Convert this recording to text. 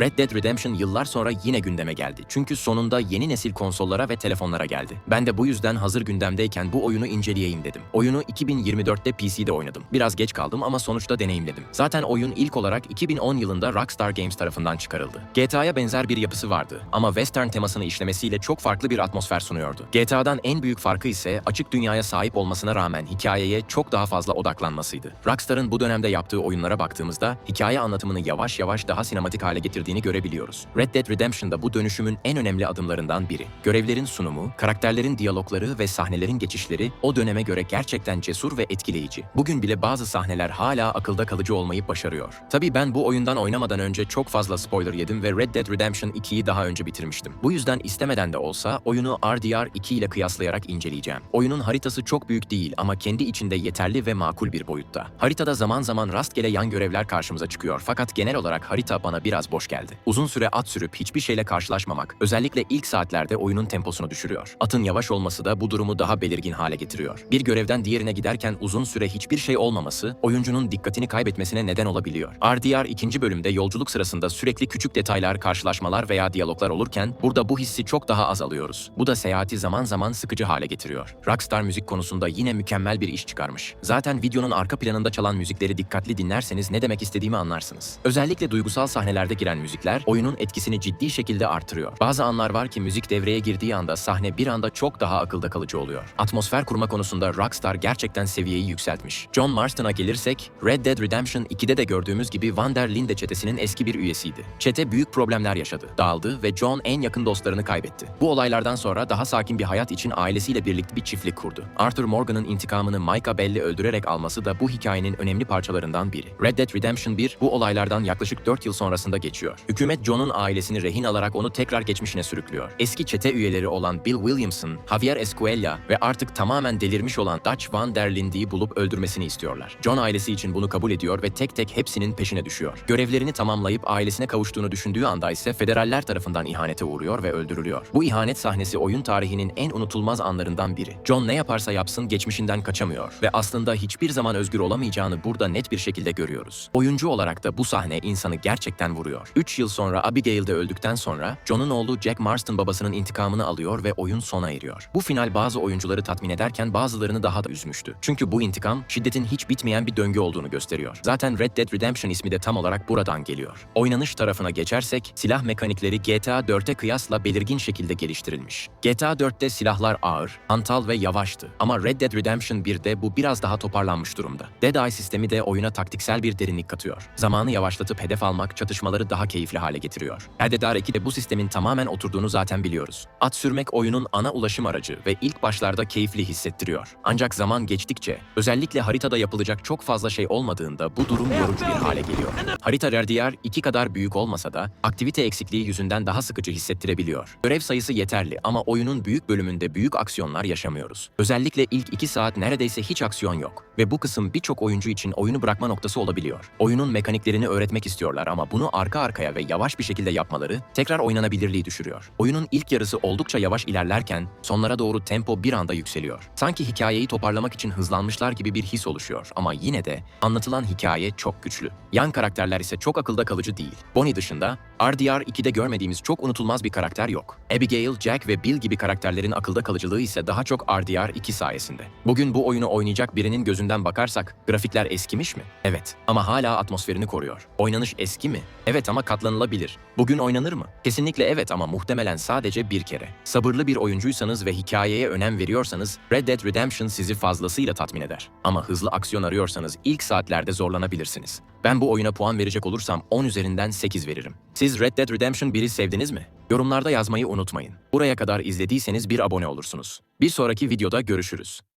Red Dead Redemption yıllar sonra yine gündeme geldi. Çünkü sonunda yeni nesil konsollara ve telefonlara geldi. Ben de bu yüzden hazır gündemdeyken bu oyunu inceleyeyim dedim. Oyunu 2024'te PC'de oynadım. Biraz geç kaldım ama sonuçta deneyimledim. Zaten oyun ilk olarak 2010 yılında Rockstar Games tarafından çıkarıldı. GTA'ya benzer bir yapısı vardı ama western temasını işlemesiyle çok farklı bir atmosfer sunuyordu. GTA'dan en büyük farkı ise açık dünyaya sahip olmasına rağmen hikayeye çok daha fazla odaklanmasıydı. Rockstar'ın bu dönemde yaptığı oyunlara baktığımızda hikaye anlatımını yavaş yavaş daha sinematik hale getirdiğini görebiliyoruz. Red Dead Redemption'da bu dönüşümün en önemli adımlarından biri. Görevlerin sunumu, karakterlerin diyalogları ve sahnelerin geçişleri o döneme göre gerçekten cesur ve etkileyici. Bugün bile bazı sahneler hala akılda kalıcı olmayı başarıyor. Tabii ben bu oyundan oynamadan önce çok fazla spoiler yedim ve Red Dead Redemption 2'yi daha önce bitirmiştim. Bu yüzden istemeden de olsa oyunu RDR 2 ile kıyaslayarak inceleyeceğim. Oyunun haritası çok büyük değil ama kendi içinde yeterli ve makul bir boyutta. Haritada zaman zaman rastgele yan görevler karşımıza çıkıyor fakat genel olarak harita bana biraz boş geldi. Uzun süre at sürüp hiçbir şeyle karşılaşmamak özellikle ilk saatlerde oyunun temposunu düşürüyor. Atın yavaş olması da bu durumu daha belirgin hale getiriyor. Bir görevden diğerine giderken uzun süre hiçbir şey olmaması oyuncunun dikkatini kaybetmesine neden olabiliyor. RDR 2. bölümde yolculuk sırasında sürekli küçük detaylar, karşılaşmalar veya diyaloglar olurken burada bu hissi çok daha az alıyoruz. Bu da seyahati zaman zaman sıkıcı hale getiriyor. Rockstar müzik konusunda yine mükemmel bir iş çıkarmış. Zaten videonun arka planında çalan müzikleri dikkatli dinlerseniz ne demek istediğimi anlarsınız. Özellikle duygusal sahnelerde giren müzikler oyunun etkisini ciddi şekilde artırıyor. Bazı anlar var ki müzik devreye girdiği anda sahne bir anda çok daha akılda kalıcı oluyor. Atmosfer kurma konusunda Rockstar gerçekten seviyeyi yükseltmiş. John Marston'a gelirsek, Red Dead Redemption 2'de de gördüğümüz gibi Van der Linde çetesinin eski bir üyesiydi. Çete büyük problemler yaşadı, dağıldı ve John en yakın dostlarını kaybetti. Bu olaylardan sonra daha sakin bir hayat için ailesiyle birlikte bir çiftlik kurdu. Arthur Morgan'ın intikamını Micah Bell'i öldürerek alması da bu hikayenin önemli parçalarından biri. Red Dead Redemption 1 bu olaylardan yaklaşık 4 yıl sonrasında geçiyor. Hükümet John'un ailesini rehin alarak onu tekrar geçmişine sürüklüyor. Eski çete üyeleri olan Bill Williamson, Javier Escuella ve artık tamamen delirmiş olan Dutch Van der Linde'yi bulup öldürmesini istiyorlar. John ailesi için bunu kabul ediyor ve tek tek hepsinin peşine düşüyor. Görevlerini tamamlayıp ailesine kavuştuğunu düşündüğü anda ise federaller tarafından ihanete uğruyor ve öldürülüyor. Bu ihanet sahnesi oyun tarihinin en unutulmaz anlarından biri. John ne yaparsa yapsın geçmişinden kaçamıyor ve aslında hiçbir zaman özgür olamayacağını burada net bir şekilde görüyoruz. Oyuncu olarak da bu sahne insanı gerçekten vuruyor. 3 yıl sonra Abigail de öldükten sonra John'un oğlu Jack Marston babasının intikamını alıyor ve oyun sona eriyor. Bu final bazı oyuncuları tatmin ederken bazılarını daha da üzmüştü. Çünkü bu intikam şiddetin hiç bitmeyen bir döngü olduğunu gösteriyor. Zaten Red Dead Redemption ismi de tam olarak buradan geliyor. Oynanış tarafına geçersek silah mekanikleri GTA 4'e kıyasla belirgin şekilde geliştirilmiş. GTA 4'te silahlar ağır, hantal ve yavaştı ama Red Dead Redemption 1'de bu biraz daha toparlanmış durumda. Dead Eye sistemi de oyuna taktiksel bir derinlik katıyor. Zamanı yavaşlatıp hedef almak çatışmaları daha keyifli hale getiriyor. Red 2 de bu sistemin tamamen oturduğunu zaten biliyoruz. At sürmek oyunun ana ulaşım aracı ve ilk başlarda keyifli hissettiriyor. Ancak zaman geçtikçe, özellikle haritada yapılacak çok fazla şey olmadığında bu durum yorucu bir hale geliyor. Harita RDR 2 kadar büyük olmasa da aktivite eksikliği yüzünden daha sıkıcı hissettirebiliyor. Görev sayısı yeterli ama oyunun büyük bölümünde büyük aksiyonlar yaşamıyoruz. Özellikle ilk 2 saat neredeyse hiç aksiyon yok ve bu kısım birçok oyuncu için oyunu bırakma noktası olabiliyor. Oyunun mekaniklerini öğretmek istiyorlar ama bunu arka arkaya ve yavaş bir şekilde yapmaları tekrar oynanabilirliği düşürüyor. Oyunun ilk yarısı oldukça yavaş ilerlerken sonlara doğru tempo bir anda yükseliyor. Sanki hikayeyi toparlamak için hızlanmışlar gibi bir his oluşuyor ama yine de anlatılan hikaye çok güçlü. Yan karakterler ise çok akılda kalıcı değil. Bonnie dışında RDR 2'de görmediğimiz çok unutulmaz bir karakter yok. Abigail, Jack ve Bill gibi karakterlerin akılda kalıcılığı ise daha çok RDR 2 sayesinde. Bugün bu oyunu oynayacak birinin gözünden bakarsak grafikler eskimiş mi? Evet ama hala atmosferini koruyor. Oynanış eski mi? Evet ama katlanılabilir. Bugün oynanır mı? Kesinlikle evet ama muhtemelen sadece bir kere. Sabırlı bir oyuncuysanız ve hikayeye önem veriyorsanız Red Dead Redemption sizi fazlasıyla tatmin eder. Ama hızlı aksiyon arıyorsanız ilk saatlerde zorlanabilirsiniz. Ben bu oyuna puan verecek olursam 10 üzerinden 8 veririm. Siz Red Dead Redemption 1'i sevdiniz mi? Yorumlarda yazmayı unutmayın. Buraya kadar izlediyseniz bir abone olursunuz. Bir sonraki videoda görüşürüz.